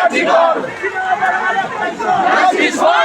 RG Kar justice for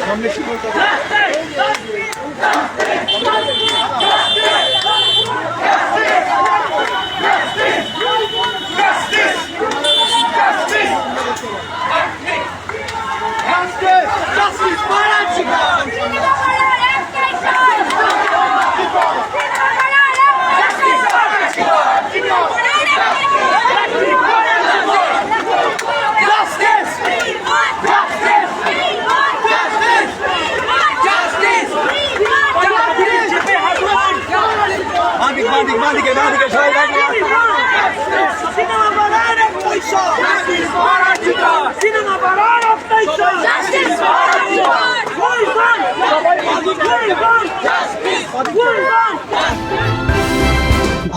সামনে